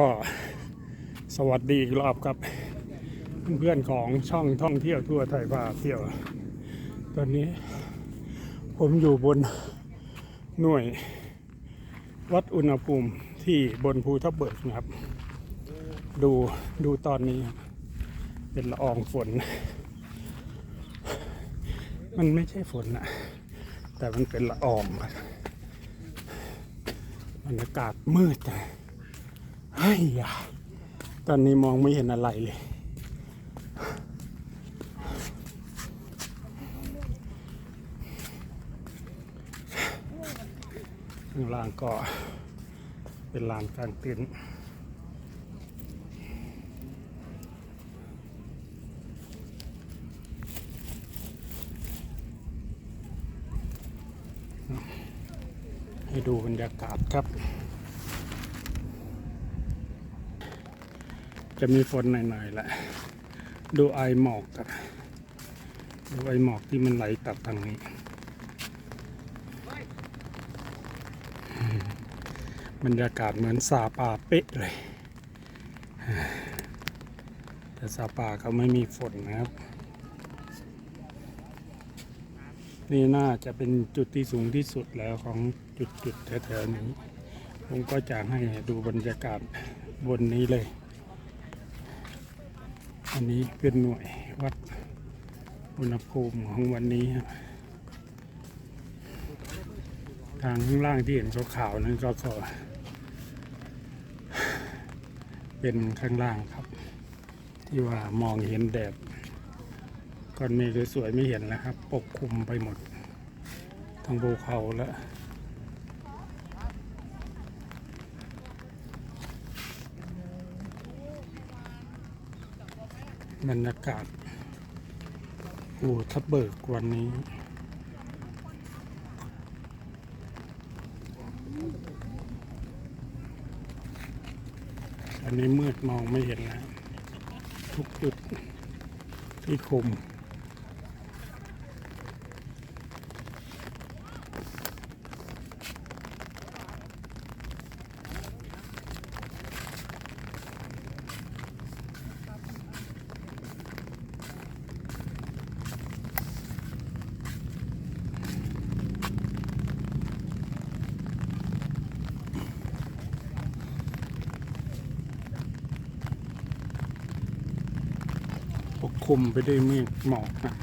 ก็สวัสดีอีกรอบครับเพื่อนๆของช่องท่องเที่ยวทั่วไทยพาเที่ยว ตอนนี้ผมอยู่บนหน่วยวัดอุณหภูมิที่บนภูทับเบิกนะครับ ดูดูตอนนี้ เป็นละอองฝน มันไม่ใช่ฝนนะแต่มันเป็นละอองบบรรยากาศมืดแต่ เฮ้ยตอนนี้มองไม่เห็นอะไรเลย ข้างล่างก็เป็นลานกลางเต็นท์ให้ดูบรรยากาศครับ จะมีฝนหน่อยๆแหละ ดูไอหมอกครับดูไอหมอกที่มันไหลตัดทางนี้ บรรยากาศเหมือนซาปาเป๊ะเลย แต่ซาปาเขาไม่มีฝนนะครับ นี่น่าจะเป็นจุดที่สูงที่สุดแล้วของจุดๆแถวๆนี้ ผมก็จะให้ดูบรรยากาศบนนี้เลย อันนี้เป็นหน่วยวัดอุณหภูมิของวันนี้ครับทางข้างล่างที่เห็นขาวๆนั้นก็ขอเป็นข้างล่างครับ ที่ว่ามองเห็นแดดก้อนเมฆสวยๆไม่เห็นแล้วครับ ปกคลุมไปหมดทั้งภูเขาแล้ว บรรยากาศอูทับเบิกวันนี้ อันนี้มืดมองไม่เห็นแล้ว ทุกจุดที่คุม มไปด้วยเมฆหมอกนะ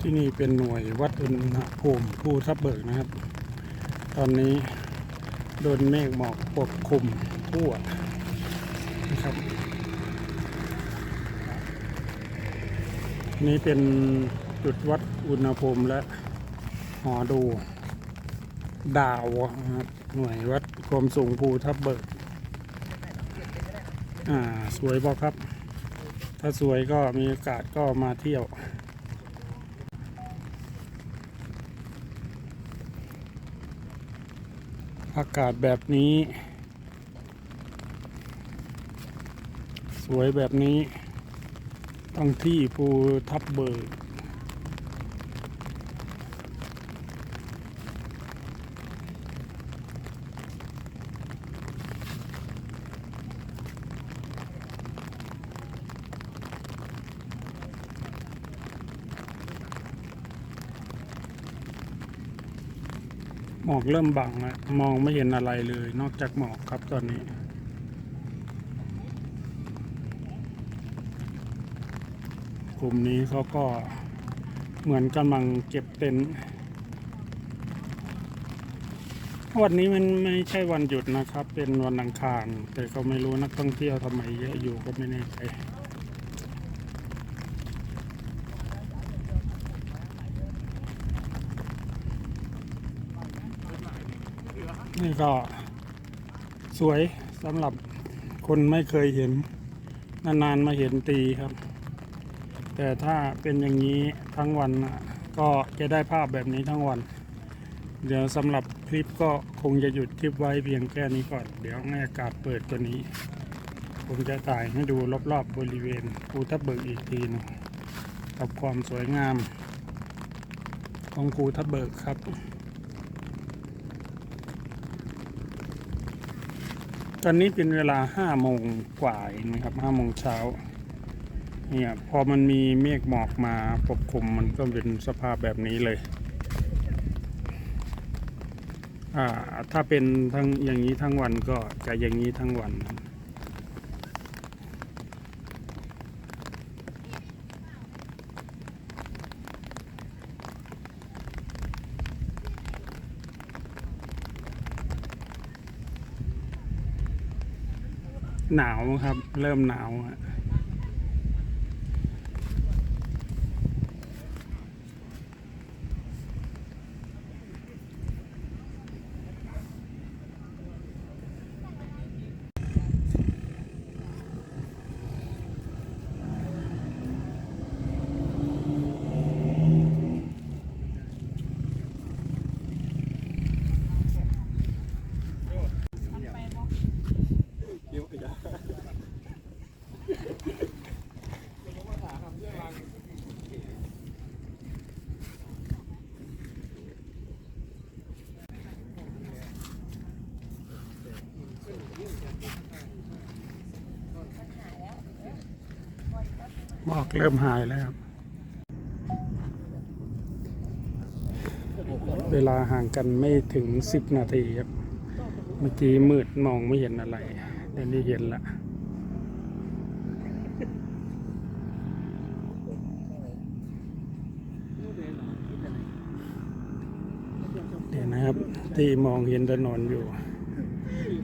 ที่นี่เป็นหน่วยวัดอุณหภูมิภูทับเบิกนะครับ ตอนนี้โดนเมฆหมอกปกคลุมทั่วนะครับ นี่เป็นจุดวัดอุณหภูมิและหอดูดาวนะครับหน่วยวัดความสูงภูทับเบิก อ่าสวยบอกครับ ถ้าสวยก็มีโอกาสก็มาเที่ยวอากาศแบบนี้ สวยแบบนี้ ต้องที่ภูทับเบิก มอกเริ่มบังแล้วมองไม่เห็นอะไรเลย นอกจากหมอกครับตอนนี้ กลุ่มนี้เขาก็เหมือนกำลังเก็บเต็นท์วันนี้มันไม่ใช่วันหยุดนะครับ เป็นวันอังคาร แต่ก็ไม่รู้นักท่องเที่ยวทำไมเยอะอยู่ก็ไม่แน่ใจ นี่ก็สวยสำหรับคนไม่เคยเห็น นานๆมาเห็นตีครับ แต่ถ้าเป็นอย่างนี้ทั้งวันก็จะได้ภาพแบบนี้ทั้งวัน เดี๋ยวสำหรับคลิปก็คงจะหยุดคลิปไว้เพียงแค่นี้ก่อน เดี๋ยวให้อากาศเปิดตัวนี้ ผมจะถ่ายให้ดูรอบๆบบริเวณภูทับเบิกอีกทีหนึงกับความสวยงามของภูทับเบิกครับ ตอนนี้เป็นเวลาห้าโมงกว่าเองนะครับห้าโมงเช้าเนี่ยพอมันมีเมฆหมอกมาปกคลุมมันก็เป็นสภาพแบบนี้เลยอ่าถ้าเป็นทั้งอย่างนี้ทั้งวันก็จะอย่างนี้ทั้งวันบ หนาวครับ เริ่มหนาวฮะ อกเริ่มหายแล้วครับ เวลาห่างกันไม่ถึงสิบนาทีครับ เมื่อกี้มืดมองไม่เห็นอะไรเดี๋ยวนี้เห็นละเดี๋ยวนะครับ ที่มองเห็นถนนอยู่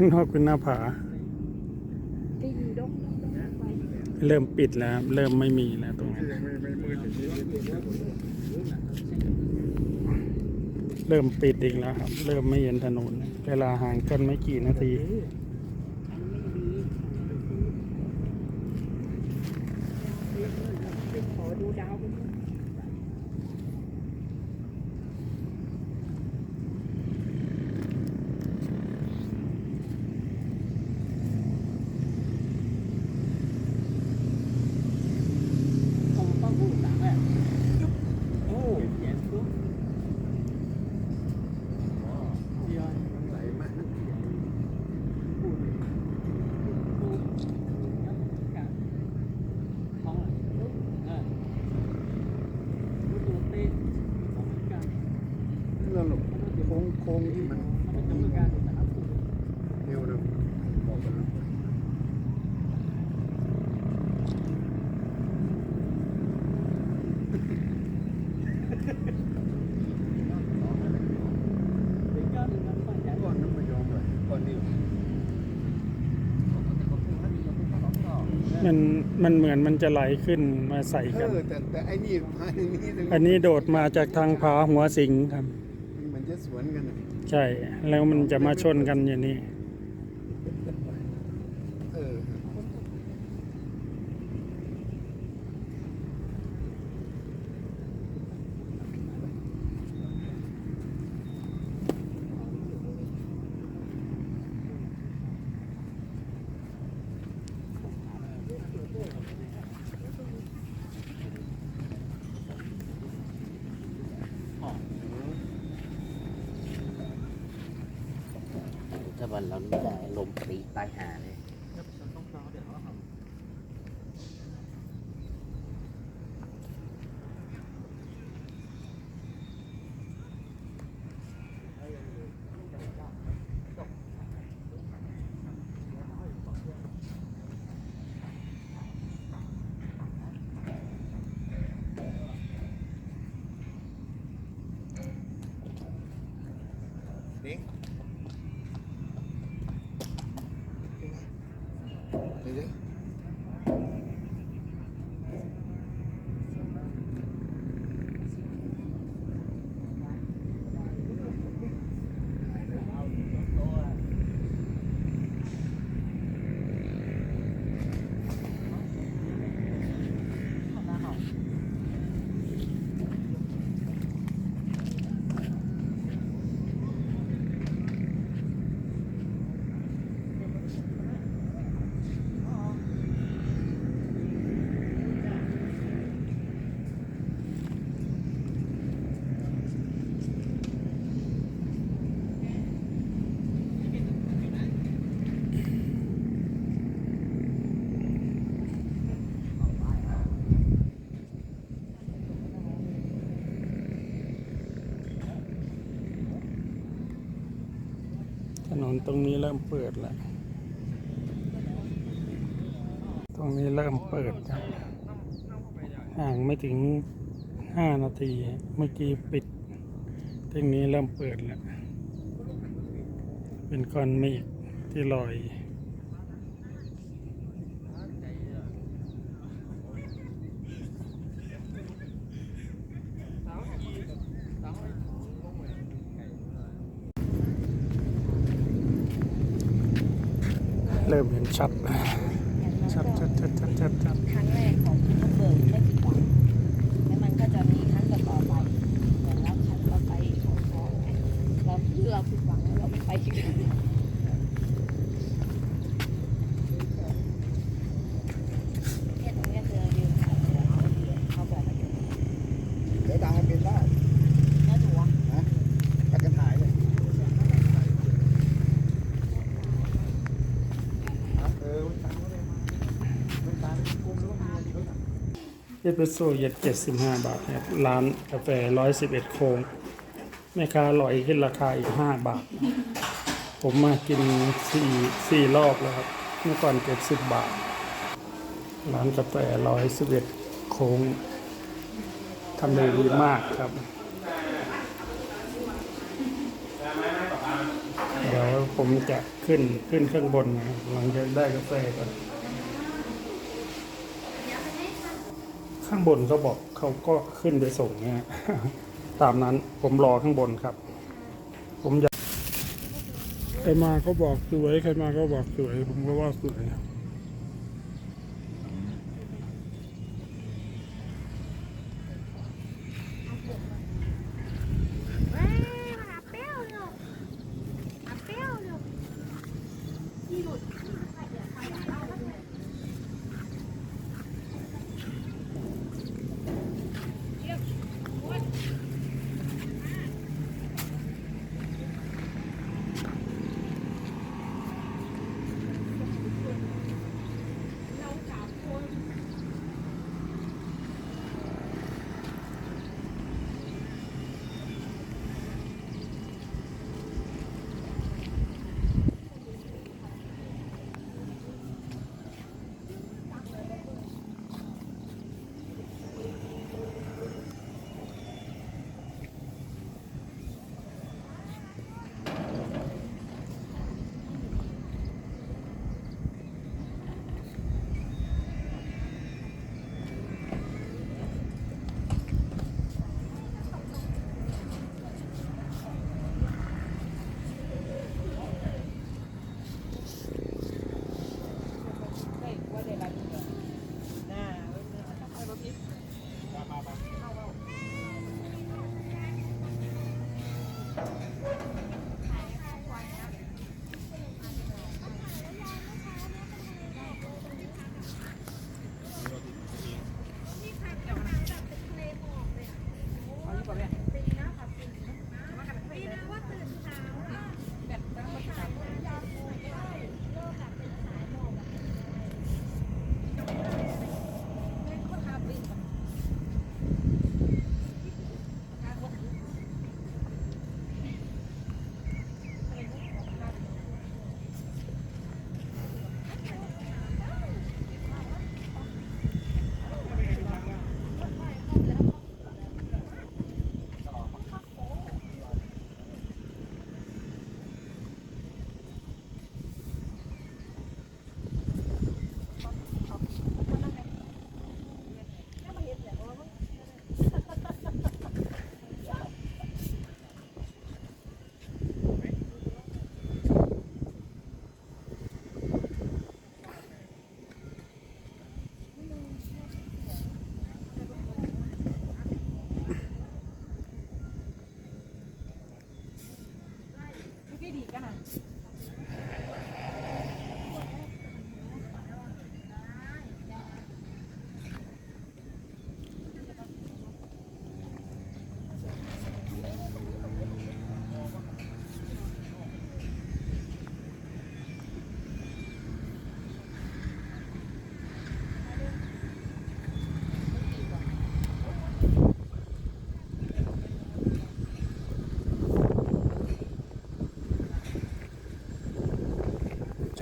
ข้างนอกเป็นหน้าผา เริ่มปิดแล้ว เริ่มไม่มีแล้วตรงนั้นเริ่มปิดอีกแล้วครับ เริ่มไม่เห็นถนน เวลาห่างกันไม่กี่นาที มันมันเหมือนมันจะไหลขึ้นมาใส่เอกัน อแต่แต่ไอ้นี่มาอย่างนี้ถึงอันนี้โดดมาจากทางผาหัวสิงครับ มันจะสวนกันน่ะใช่ แล้วมันจะมาชนกันอย่างนี้ ตรงนี้เริ่มเปิดแล้ว ตรงนี้เริ่มเปิดครับห่างไม่ถึงห้านาที เมื่อกี้ปิด ตรงนี้เริ่มเปิดแล้ว เป็นก้อนเมฆที่ลอย เริ่มเห็น ชัดชัดชัดชัดชัดชัดชัด ครั้งแรกของภูทับเบิกไม่ผิดหวังแล้วมันก็จะมีครั้งต่อๆไปแต่แล้วครั้งเราไปของเขาไงเราเราผิดหวังแล้วเราไม่ไปที่อื่นเนี่ยตรงเนี้ยคือยืนถ่ายเสือเขาบอกว่า เดี๋ยวดังให้เป็นได้ น่าจะวะ ปัดกันถ่ายเลยเออมันตังก็เลยมันตังกลมแล้วมันมีเขาตัง เอสเปรสโซ่เย็ดเจ็ดสิบห้าบาทครับร้านกาแฟร้อยสิบเอ็ดโค้งแม่ค้าลอยขึ้นราคาอีกห้าบาท ผมมากินสี่สี่รอบแล้วครับ เมื่อก่อนเจ็ดสิบบาท ร้านกาแฟร้อยสิบเอ็ดโค้งทำเลดีมากครับ เดี๋ยวผมจะขึ้นขึ้นข้างบนนะหลังจากได้กาแฟก่อน ข้างบนเขาบอกเขาก็ขึ้นไปส่งนะฮะตามนั้นผมรอข้างบนครับ ผมอยากใครมาก็บอกสวยใครมาก็บอกสวย ผมก็ว่าสวย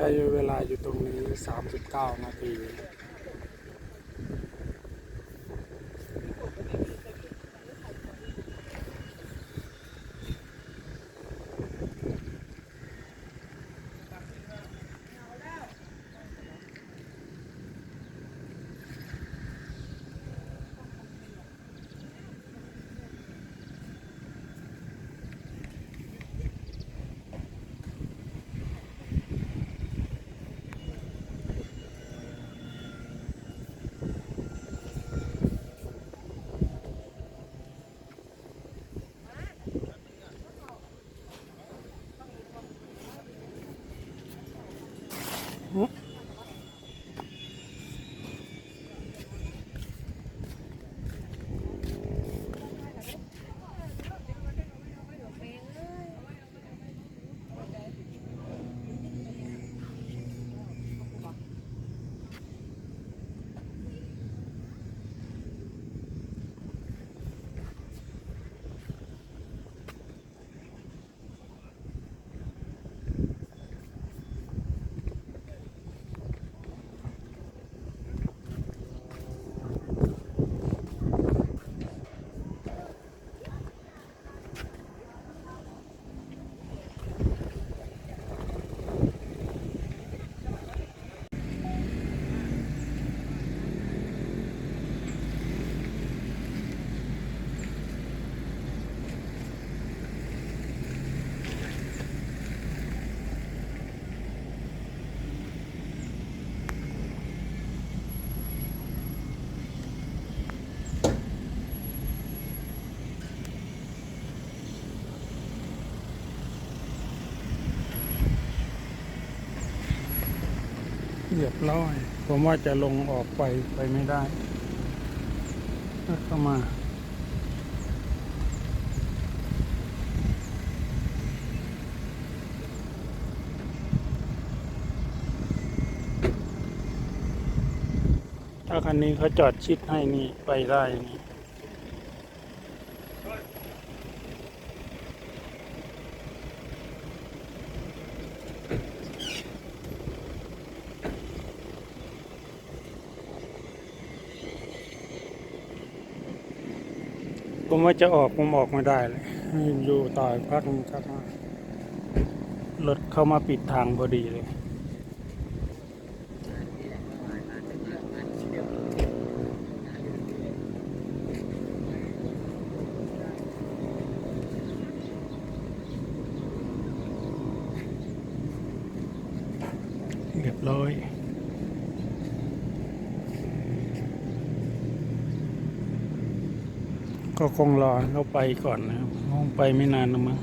ช้เวลาอยู่ตรงนี้ 39 นาที รียบร้อย ผมว่าจะลงออกไปไปไม่ได้ก็เข้ามาถ้าคันนี้เขาจอดชิดให้นี่ไปได้นี่ ผมว่าจะออกผมออกไม่ได้เลยอยู่ต่ออีกพักนึงครับรถเข้ามาปิดทางพอดีเลยเรียบร้อย ก็คงรอเขาไปก่อนนะครับคงไปไม่นานนะมั้ง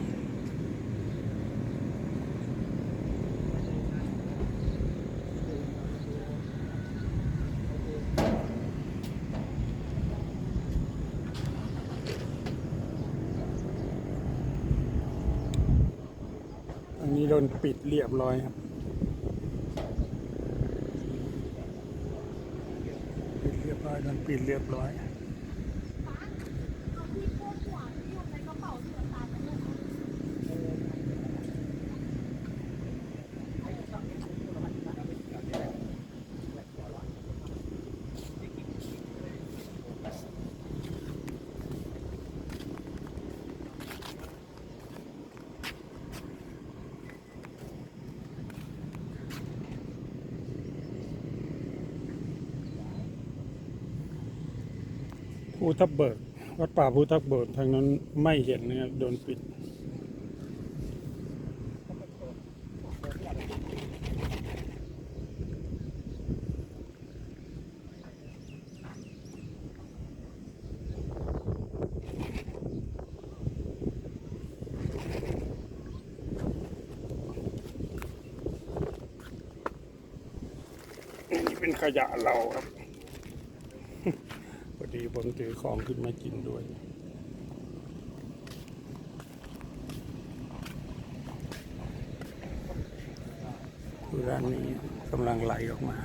อันนี้โดนปิดเรียบร้อยครับปิดเรียบร้อยโดนปิดเรียบร้อย ภูทับเบิก วัดป่าภูทับเบิกทางนั้นไม่เห็นนะครับโดนปิด นี่เป็นขยะเราครับ พอดีผมถือของขึ้นมากินด้วยคือร้านนี้กำลังไหลออกมา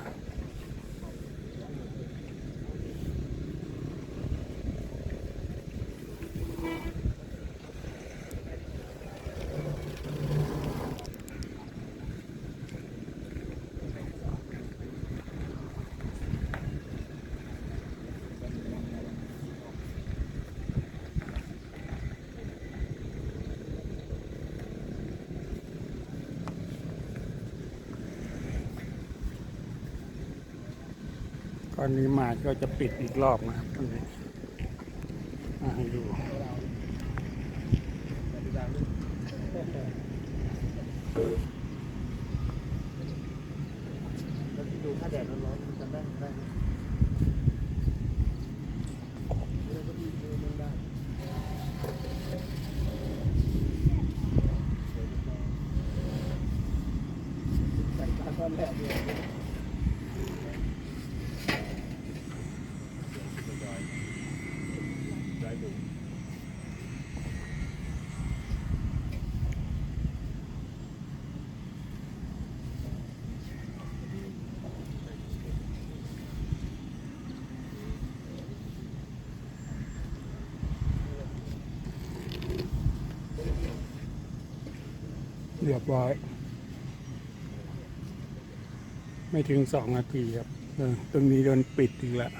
ตอนนี้มาก็จะปิดอีกรอบนะครับตอนนี้มาให้ดู แล้วที่ดูถ้าแดดร้อนๆมันจะได้ได้ไหมเราก็ดีมือมันได้ใส่ตาตอนแรกเนี่ยได้ดู เรียบร้อย ไม่ถึงสองนาทีครับตรงนี้โดนปิดอีกแล้ว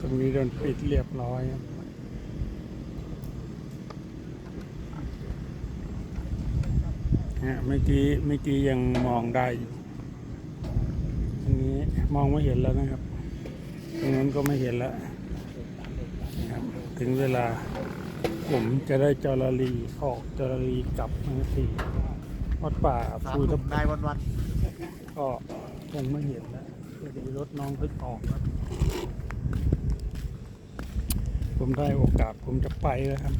ตรงนี้โดนปิดเรียบร้อยครับ ฮะเมื่อกี้เมื่อกี้ยังมองได้อยู่อันนี้มองไม่เห็นแล้วนะครับ ตรงนั้นก็ไม่เห็นแล้วนะครับถึงเวลาผมจะได้จอรลีออกจอรลีกลับมาทีวัดป่าสามภูหทันุ่บมนายวันวันก็ยังไม่เห็นแล้วพอดีรถน้องเพิ่งออกครับผมได้โอกาสผมจะไปแล้วครับ